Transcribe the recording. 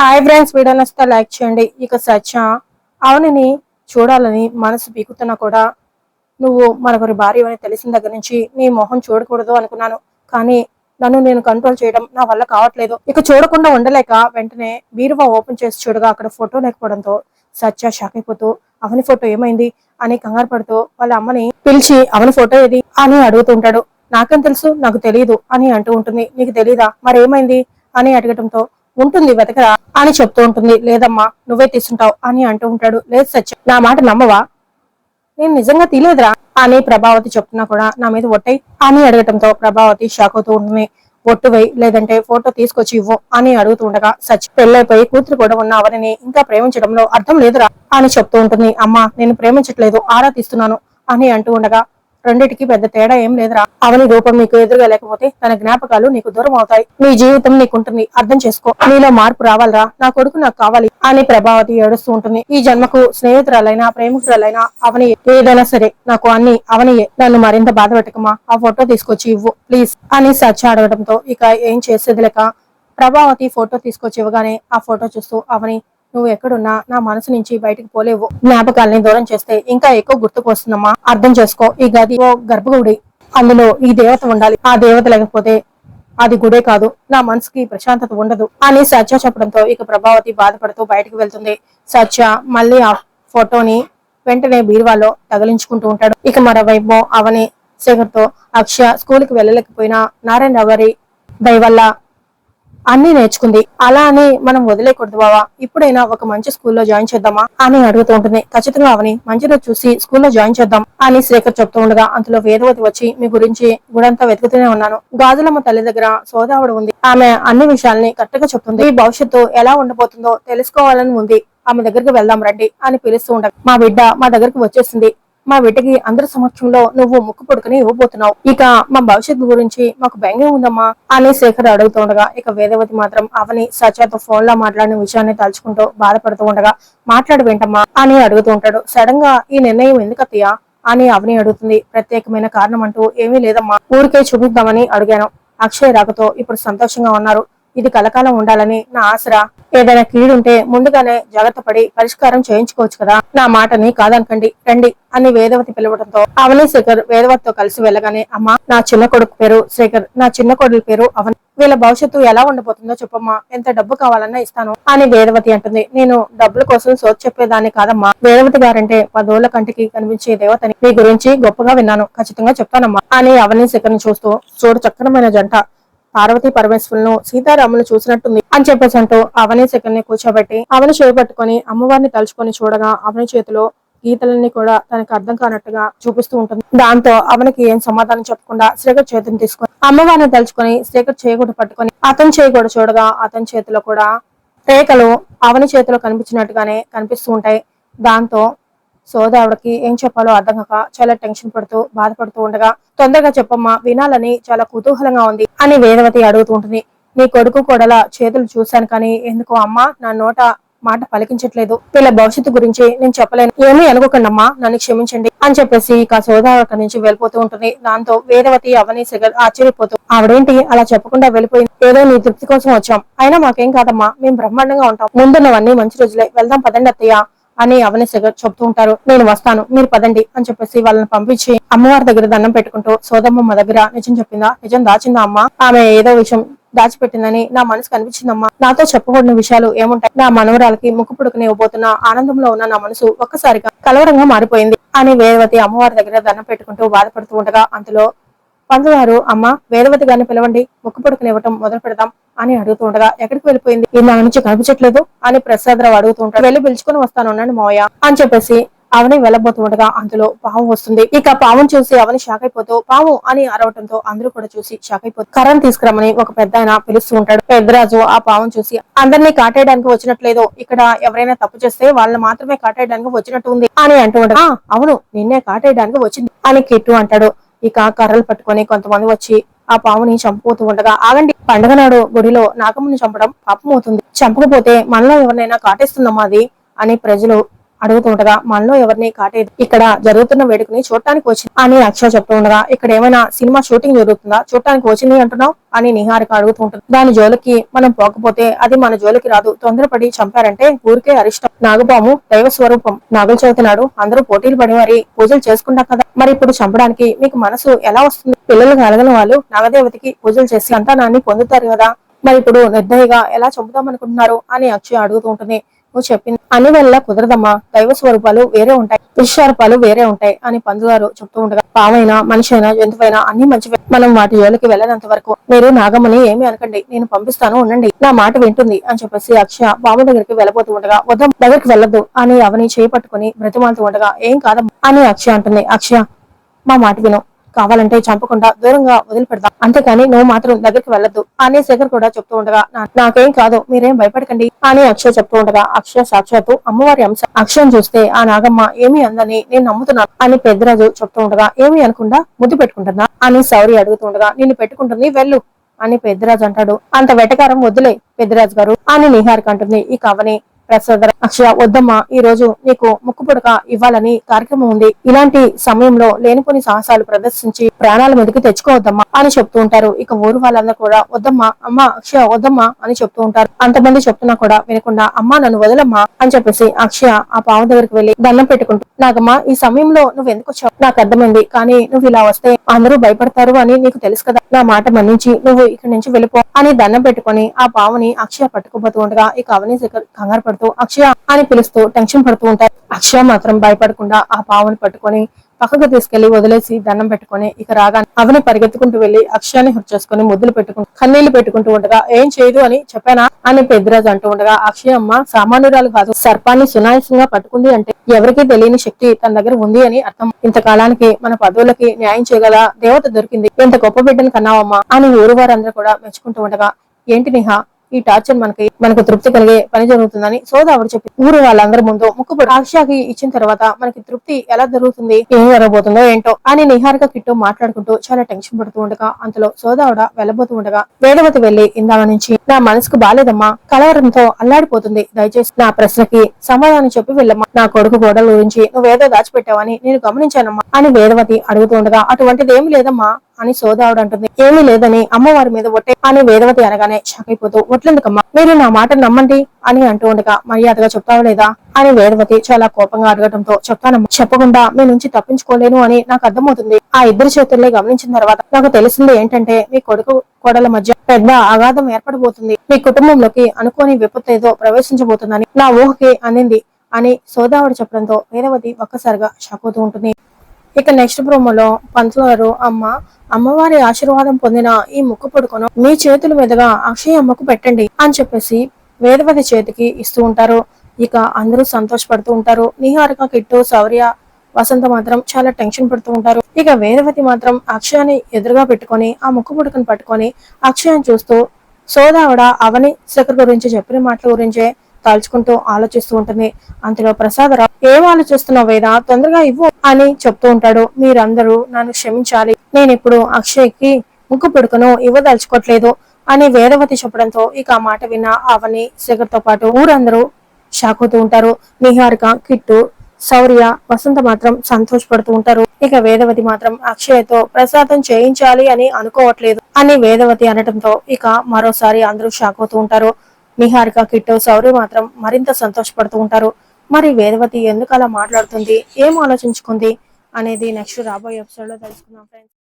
Hi friends video నచ్చితే like చేయండి. ఇక సత్య అవనిని చూడాలని మనసు పీకుతున్నా కూడా నువ్వు మరొకరి భార్య అని తెలిసిన దగ్గర నుంచి నీ మొహం చూడకూడదు అనుకున్నాను. కానీ నన్ను నేను కంట్రోల్ చేయడం నా వల్ల కావట్లేదు. ఇక చూడకుండా ఉండలేక వెంటనే బీరువా ఓపెన్ చేసి చూడగా అక్కడ ఫోటో లేకపోవడంతో సత్య షాక్ అయిపోతూ అవని ఫోటో ఏమైంది? అని కంగారు పడుతూ వాళ్ళ అమ్మని పిలిచి అవని ఫోటో ఏది? అని అడుగుతుంటాడు నాకేం తెలుసు? నాకు తెలియదు అని అంటూ ఉంటుంది. నీకు తెలీదా? మరి ఏమైంది అని అడగటంతో ఉంటుంది వెతకరా అని చెప్తూ ఉంటుంది. లేదమ్మా నువ్వే తీసుంటావు అని అంటూ ఉంటాడు. లేదు సత్యం నా మాట నమ్మవా? నేను నిజంగా తీలేదురా అని ప్రభావతి చెప్తున్నా కూడా నా మీద ఒట్టై అని అడగటంతో ప్రభావతి షాక్ అవుతూ ఉంటుంది. ఒట్టు వేయి లేదంటే ఫోటో తీసుకొచ్చి ఇవ్వు అని అడుగుతూ ఉండగా సచ్ పెళ్ళైపోయి కూతురు కూడా ఉన్న అవరిని ఇంకా ప్రేమించడంలో అర్థం లేదురా అని చెప్తూ ఉంటుంది. అమ్మా నేను ప్రేమించట్లేదు ఆరా తీస్తున్నాను అని అంటూ ఉండగా రెండిటికి పెద్ద తేడా ఏం లేదురా. అవని రూపం నీకు ఎదురుగా లేకపోతే తన జ్ఞాపకాలు నీకు దూరం అవుతాయి. నీ జీవితం నీకుంటుంది అర్థం చేసుకో. నీలో మార్పు రావాలరా. నా కొడుకు నాకు కావాలి అని ప్రభావతి ఏడుస్తూ ఉంటుంది. ఈ జన్మకు స్నేహితురాలైనా ప్రేమికురాలైనా అవని ఏదైనా సరే నాకు అన్ని అవనియే. నన్ను మరింత బాధ పెట్టకమా ఆ ఫోటో తీసుకొచ్చి ఇవ్వు. ప్లీజ్ అని సచ్చ అడగడంతో ఇక ఏం చేసేది లేక ప్రభావతి ఫోటో తీసుకొచ్చి ఇవ్వగానే ఆ ఫోటో చూస్తూ అవని నువ్వు ఎక్కడున్నా నా మనసు నుంచి బయటకు పోలేవు. జ్ఞాపకాలని దూరం చేస్తే ఇంకా ఎక్కువ గుర్తుకు వస్తుందమ్మా. అర్థం చేసుకో ఈ గది ఓ గర్భగుడి. అందులో ఈ దేవత ఉండాలి. ఆ దేవత లేకపోతే అది గుడే కాదు. నా మనసుకి ప్రశాంతత ఉండదు అని సత్య చెప్పడంతో ఇక ప్రభావతి బాధపడుతూ బయటకు వెళ్తుంది. సత్య మళ్ళీ ఆ ఫోటోని వెంటనే బీరువాలో తగిలించుకుంటూ ఉంటాడు. ఇక మరోవైపు అవని శేఖర్తో అక్షయ స్కూల్కి వెళ్ళలేకపోయినా నారాయణరావు గారి దయవల్ల అన్ని నేర్చుకుంది. అలా అని మనం వదిలేకూడదు బావా. ఇప్పుడైనా ఒక మంచి స్కూల్లో జాయిన్ చేద్దామా అని అడుగుతూ ఉంటుంది. ఖచ్చితంగా అవని మంచి రోజు చూసి స్కూల్లో జాయిన్ చేద్దాం అని శేఖర్ చెప్తూ ఉండగా అంతలో వేదవతి వచ్చి మీ గురించి గుడంతా వెతుకుతూనే ఉన్నాను. గాజులమ్మ తల్లి దగ్గర సోదావుడు ఉంది. ఆమె అన్ని విషయాల్ని కరెక్ట్గా చెప్తుంది. ఈ భవిష్యత్తు ఎలా ఉండబోతుందో తెలుసుకోవాలని ఉంది. ఆమె దగ్గరికి వెళ్దాం రండి అని పిలుస్తూ ఉండగా మా బిడ్డ మా దగ్గరకు వచ్చేసింది. మా బిడ్డకి అందరి సమక్షంలో నువ్వు ముక్కు పొడుకుని ఇవ్వబోతున్నావు. ఇక మా భవిష్యత్తు గురించి మాకు భయంగా ఉందమ్మా అని శేఖర్ అడుగుతుండగా ఇక వేదవతి మాత్రం అవని సచాతో ఫోన్లో మాట్లాడిన విషయాన్ని తలుచుకుంటూ బాధపడుతూ ఉండగా మాట్లాడు వింటమ్మా అని అడుగుతూ ఉంటాడు. సడన్గా ఈ నిర్ణయం ఎందుకు అత్తయ్య? అని అవని అడుగుతుంది. ప్రత్యేకమైన కారణం అంటూ ఏమీ లేదమ్మా. ఊరికే చూపిద్దామని అడిగాను. అక్షయ్ రాకతో ఇప్పుడు సంతోషంగా ఉన్నారు. ఇది కలకాలం ఉండాలని నా ఆశరా. ఏదైనా కీడుంటే ముందుగానే జాగ్రత్త పడి పరిష్కారం చేయించుకోవచ్చు కదా. నా మాటని కాదనకండి. రండి అని వేదవతి పిలవడంతో అవని శేఖర్ వేదవతితో కలిసి వెళ్ళగానే అమ్మా నా చిన్న కొడుకు పేరు శేఖర్. నా చిన్న కొడుకు పేరు అవని. వీళ్ళ భవిష్యత్తు ఎలా ఉండబోతుందో చెప్పమ్మా. ఎంత డబ్బు కావాలన్నా ఇస్తాను. అని వేదవతి అంటుంది. నేను డబ్బుల కోసం సోచ్ చెప్పేదాన్ని కాదమ్మా. వేదవతి గారంటే పదోళ్ళ కంటికి కనిపించే దేవతని. మీ గురించి గొప్పగా విన్నాను. ఖచ్చితంగా చెప్తానమ్మా. అని అవని శేఖర్ని చూస్తూ చూడు చక్కనమైన జంట. పార్వతి పరమేశ్వరులను సీతారాములు చూసినట్టుంది అని చెప్పేసి అంటూ అవని శకర్ని కూర్చోబెట్టి అవని చేపట్టుకుని అమ్మవారిని తలుచుకొని చూడగా అవని చేతిలో గీతలన్నీ కూడా తనకు అర్థం కానట్టుగా చూపిస్తూ ఉంటుంది. దాంతో అవనికి ఏం సమాధానం చెప్పకుండా శ్రీకర్ చేతిని తీసుకొని అమ్మవారిని తలుచుకొని శ్రీకర్ చేయకూడ పట్టుకొని అతని చేయకూడదు చూడగా అతని చేతిలో కూడా రేఖలు అవని చేతిలో కనిపించినట్టుగానే కనిపిస్తూ ఉంటాయి. దాంతో సోదావుడికి ఏం చెప్పాలో అర్థం కాక చాలా టెన్షన్ పడుతూ బాధపడుతూ ఉండగా తొందరగా చెప్పమ్మా వినాలని చాలా కుతూహలంగా ఉంది అని వేదవతి అడుగుతూ ఉంటుంది. నీ కొడుకు కొడల చేతులు చూశాను కానీ ఎందుకో అమ్మా నా నోట మాట పలికించట్లేదు. వీళ్ళ భవిష్యత్తు గురించి నేను చెప్పలేను. ఏమీ అనుకోకండమ్మా నన్ను క్షమించండి అని చెప్పేసి ఇక సోదా అక్కడి నుంచి వెళ్ళిపోతూ ఉంటుంది. దాంతో వేదవతి అవని సిగర్ ఆశ్చర్యపోతూ ఆవిడేంటి అలా చెప్పకుండా వెళ్ళిపోయింది? ఏదో నీ తృప్తి కోసం వచ్చాం. అయినా మాకేం కాదమ్మా మేము బ్రహ్మాండంగా ఉంటాం. ముందున్నవన్నీ మంచి రోజులే. వెళ్దాం పదండి అత్తయ్య అని అవని చెబుతూ చెప్తూ ఉంటారు. నేను వస్తాను. మీరు పదండి అని చెప్పేసి వాళ్ళని పంపించి అమ్మవారి దగ్గర దండం పెట్టుకుంటూ సోదమ్మ దగ్గర నిజం చెప్పిందా? నిజం దాచిందా అమ్మ? ఆమె ఏదో విషయం దాచిపెట్టిందని నా మనసు కనిపించిందమ్మా నాతో చెప్పకూడని విషయాలు ఏముంటాయి? నా మనవరాలకి ముక్కు పుడుకుని ఇవ్వబోతున్న ఆనందంలో ఉన్న నా మనసు ఒక్కసారిగా కలవరంగా మారిపోయింది అని వేదవతి అమ్మవారి దగ్గర దండం పెట్టుకుంటూ బాధపడుతూ ఉండగా అంతలో పంతుగారు అమ్మ వేదవతి గారిని పిలవండి ముక్కు పుడుకుని ఇవ్వటం మొదలు పెడదాం అని అడుగుతూ ఉండగా ఎక్కడికి వెళ్ళిపోయింది? ఈ నా నుంచి కనిపించట్లేదు అని ప్రసాదరావు అడుగుతూ ఉంటాడు. వెళ్ళి పిలుచుకుని వస్తాను అన్నాడు మావయ్య అని చెప్పేసి అవని వెళ్ళబోతూ ఉండగా అందులో పాము వస్తుంది. ఇక పామును చూసి అవని షాక్ అయిపోతూ పాము అని అరవటంతో అందరూ కూడా చూసి షాక్ అయిపోతూ కరణ్ తీసుకురమ్మని ఒక పెద్ద ఆయన పిలుస్తూ ఉంటాడు. పెద్దరాజు ఆ పామును చూసి అందరినీ కాటేయడానికి వచ్చినట్లేదు. ఇక్కడ ఎవరైనా తప్పు చేస్తే వాళ్ళని మాత్రమే కాటేయడానికి వచ్చినట్టు ఉంది అని అంటూ ఉంటాడు అవును నిన్నే కాటేయడానికి వచ్చింది అని కిట్టు అంటాడు. ఇక కర్రలు పట్టుకొని కొంతమంది వచ్చి ఆ పాముని చంపుతూ ఉండగా ఆగండి పండగ నాడు గుడిలో నాగమ్మని చంపడం పాపం అవుతుంది చంపకపోతే మనలో ఎవరినైనా కాటేస్తుందమ్మా అది అని ప్రజలు అడుగుతుండగా మనలో ఎవరిని కాటేది. ఇక్కడ జరుగుతున్న వేడుకని చూడటానికి వచ్చింది అని అక్షయ చెప్తూ ఉండగా ఇక్కడ ఏమైనా సినిమా షూటింగ్ జరుగుతుందా? చూడటానికి వచ్చింది అంటున్నావు అని నిహారిక అడుగుతుంటుంది దాని జోలికి మనం పోకపోతే అది మన జోలికి రాదు. తొందరపడి చంపారంటే ఊరికే అరిష్టం. నాగబాము దైవ స్వరూపం. నాగులు చవితి నాడు అందరూ పోటీలు పడి మరి పూజలు చేసుకుంటాం కదా. మరి ఇప్పుడు చంపడానికి మీకు మనసు ఎలా వస్తుంది? పిల్లలు కలగని వాళ్ళు నాగదేవతకి పూజలు చేసి సంతానాన్ని పొందుతారు కదా. మరి ఇప్పుడు నిర్దయగా ఎలా చంపుదాం అనుకుంటున్నారు అని అక్షయ అడుగుతూ ఉంటుంది. నువ్వు చెప్పింది అన్ని వల్ల కుదరదమ్మా. దైవ స్వరూపాలు వేరే ఉంటాయి. పురుషారూపాలు వేరే ఉంటాయి అని పందుగారు చెప్తూ ఉండగా పావైనా మనిషి అయినా జంతువైనా అన్ని మంచివే. మనం వాటి జోలికి వెళ్ళనంత వరకు మీరు నాగమని ఏమి అనకండి. నేను పంపిస్తాను ఉండండి. నా మాట వింటుంది అని చెప్పేసి అక్షయ పాము దగ్గరికి వెళ్ళబోతూ ఉండగా వద్దాం దగ్గరికి వెళ్ళదు అని అవని చేయి పట్టుకుని బ్రతిమాలుతూ ఉండగా ఏం కాదమ్మా అని అక్షయ అంటుంది. అక్షయ మా మాట విను. కావాలంటే చంపకుండా దూరంగా వదిలిపెడదాం. అంతేకాని నువ్వు మాత్రం దగ్గరికి వెళ్ళొద్దు. అని శేఖర్ కూడా చెప్తూ ఉండగా నాకేం కాదు మీరేం భయపడకండి అని అక్షయ్ చెప్తూ ఉండగా అక్షయ సాక్షాత్తు అమ్మవారి అంశ. అక్షయం చూస్తే ఆ నాగమ్మ ఏమి అందని నేను నమ్ముతున్నాను అని పెద్దరాజు చెప్తూ ఉండగా ఏమి అనకుండా ముద్దు పెట్టుకుంటున్నా అని సౌరి అడుగుతూ ఉండగా నిన్ను పెట్టుకుంటుంది వెళ్ళు అని పెద్దరాజు అంటాడు. అంత వెటకారం వద్దులే పెద్దరాజు గారు అని నిహారిక అంటుంది. ఈ కవని ప్రసాదరావు. అక్షయ వద్దమ్మా ఈ రోజు నీకు ముక్కు పుడక ఇవ్వాలని కార్యక్రమం ఉంది. ఇలాంటి సమయంలో లేనిపోని సాహసాలు ప్రదర్శించి ప్రాణాల మీదకి తెచ్చుకోవద్దమ్మా అని చెప్తూ ఉంటారు. ఇక ఊరు వాళ్ళందరూ కూడా వద్దమ్మా అమ్మా అక్షయ వద్దమ్మా అని చెప్తూ ఉంటారు. అంతమంది చెప్తున్నా కూడా వినకుండా అమ్మా నన్ను వదలమ్మా అని చెప్పేసి అక్షయ ఆ పావు దగ్గరికి వెళ్ళి దండం పెట్టుకుంటూ నాగమ్మా ఈ సమయంలో నువ్వు ఎందుకు వచ్చావు నాకు అర్థమైంది కానీ నువ్వు ఇలా వస్తే అందరూ భయపడతారు అని నీకు తెలుసు కదా. నా మాట మన్నించి నువ్వు ఇక్కడి నుంచి వెళ్ళిపో అని దండం పెట్టుకొని ఆ పావుని అక్షయ పట్టుకుపోతూ ఉండగా ఇక అవని శేఖర్ కంగారు భయంతో అక్షయ అని పిలుస్తూ టెన్షన్ పడుతూ ఉంటారు అక్షయ మాత్రం భయపడకుండా ఆ పావుని పట్టుకొని పక్కకు తీసుకెళ్ళి వదిలేసి దండం పెట్టుకొని ఇక రాగా అవని పరిగెత్తుకుంటూ వెళ్ళి అక్షయాన్ని హుక్ చేసుకుని ముద్దులు పెట్టుకుంటూ కన్నీళ్ళు పెట్టుకుంటూ ఉండగా ఏం చేయదు అని చెప్పానా? అని పెద్దరాజు అంటూ ఉండగా అక్షయ అమ్మ సామాన్యురాలు కాదు. సర్పాన్ని సునాయాసంగా పట్టుకుంది అంటే ఎవరికీ తెలియని శక్తి తన దగ్గర ఉంది అని అర్థం. ఇంతకాలానికి మన పదవులకి న్యాయం చేయగల దేవత దొరికింది. ఎంత గొప్ప బిడ్డను కన్నావమ్మా? అని ఊరు వారందరూ కూడా మెచ్చుకుంటూ ఉండగా ఏంటి నిహా ఈ టార్చర్ మనకి మనకు తృప్తి కలిగే పని జరుగుతుందని సోదా ఆవిడ చెప్పి ఊరు వాళ్ళందరి ముందు ముక్కుపడి. ఆక్షాకి ఇచ్చిన తర్వాత మనకి తృప్తి ఎలా జరుగుతుంది ఏం జరగబోతుందో ఏంటో అని నిహారిక కిట్టు మాట్లాడుకుంటూ చాలా టెన్షన్ పడుతూ ఉండగా అంతలో సోదావుడ వెళ్ళబోతూ ఉండగా వేదవతి వెళ్ళి ఇందాక నుంచి నా మనసుకు బాలేదమ్మా కలవరంతో అల్లాడిపోతుంది దయచేసి నా ప్రశ్నకి సమాధానం చెప్పి వెళ్ళమ్మా నా కొడుకు గోడల గురించి నువ్వేదో దాచిపెట్టావని నేను గమనించానమ్మా అని వేదవతి అడుగుతూ ఉండగా అటువంటిది ఏమి లేదమ్మా అని సోదావుడు అంటుంది. ఏమీ లేదని అమ్మవారి మీద ఒట్టే అని వేదవతి అనగానే షాక్ అయిపోతూ ఒట్లెందుకమ్మా మీరు నా మాట నమ్మండి అని అంటూ ఉండగా మర్యాదగా చెప్తావు లేదా? అని వేదవతి చాలా కోపంగా అడగడంతో చెప్తానమ్మా చెప్పకుండా మీ నుంచి తప్పించుకోలేను అని నాకు అర్థమవుతుంది. ఆ ఇద్దరు చేతుల్లో గమనించిన తర్వాత నాకు తెలిసింది ఏంటంటే మీ కొడుకు కోడల మధ్య పెద్ద అగాధం ఏర్పడబోతుంది. మీ కుటుంబంలోకి అనుకోని విపత్తు ఏదో ప్రవేశించబోతుందని నా ఊహకి అందింది అని సోదావుడు చెప్పడంతో వేదవతి ఒక్కసారిగా షాక్ అవుతూ ఉంటుంది. ఇక నెక్స్ట్ ప్రోమోలో పంతులు గారు అమ్మ అమ్మవారి ఆశీర్వాదం పొందిన ఈ ముక్కు పొడుకును మీ చేతుల మీదుగా అక్షయ అమ్మకు పెట్టండి అని చెప్పేసి వేదవతి చేతికి ఇస్తూ ఉంటారు. ఇక అందరూ సంతోషపడుతూ ఉంటారు. నిహారిక కిట్టు శౌర్య వసంత మాత్రం చాలా టెన్షన్ పడుతూ ఉంటారు. ఇక వేదవతి మాత్రం అక్షయాన్ని ఎదురుగా పెట్టుకొని ఆ ముక్కు పుడుకను పట్టుకొని అక్షయాన్ని చూస్తూ సోదావిడ అవని శిఖర్ గురించి చెప్పిన మాటల గురించే తలుచుకుంటూ ఆలోచిస్తూ ఉంటుంది. అంతలో ప్రసాదరావు ఏం ఆలోచిస్తున్నావు వేద? తొందరగా ఇవ్వు అని చెప్తూ ఉంటాడు. మీరందరూ నన్ను క్షమించాలి. నేను ఇప్పుడు అక్షయ్కి ముక్కు పుడుకను ఇవ్వదలుచుకోవట్లేదు అని వేదవతి చెప్పడంతో ఇక ఆ మాట విన్న అవని శేఖర్తో పాటు ఊరందరూ షాక్ అవుతూ ఉంటారు. నిహారిక కిట్టు శౌర్య వసంత మాత్రం సంతోషపడుతూ ఉంటారు. ఇక వేదవతి మాత్రం అక్షయ్తో ప్రసాదం చేయించాలి అని అనుకోవట్లేదు అని వేదవతి అనటంతో ఇక మరోసారి అందరూ షాక్ అవుతూ ఉంటారు. నిహారిక కిట్టు సౌరి మాత్రం మరింత సంతోషపడుతూ ఉంటారు. మరి వేదవతి ఎందుకు అలా మాట్లాడుతుంది? ఏం ఆలోచించుకుంది? అనేది నెక్స్ట్ రాబోయే ఎపిసోడ్లో తెలుసుకుందాం ఫ్రెండ్స్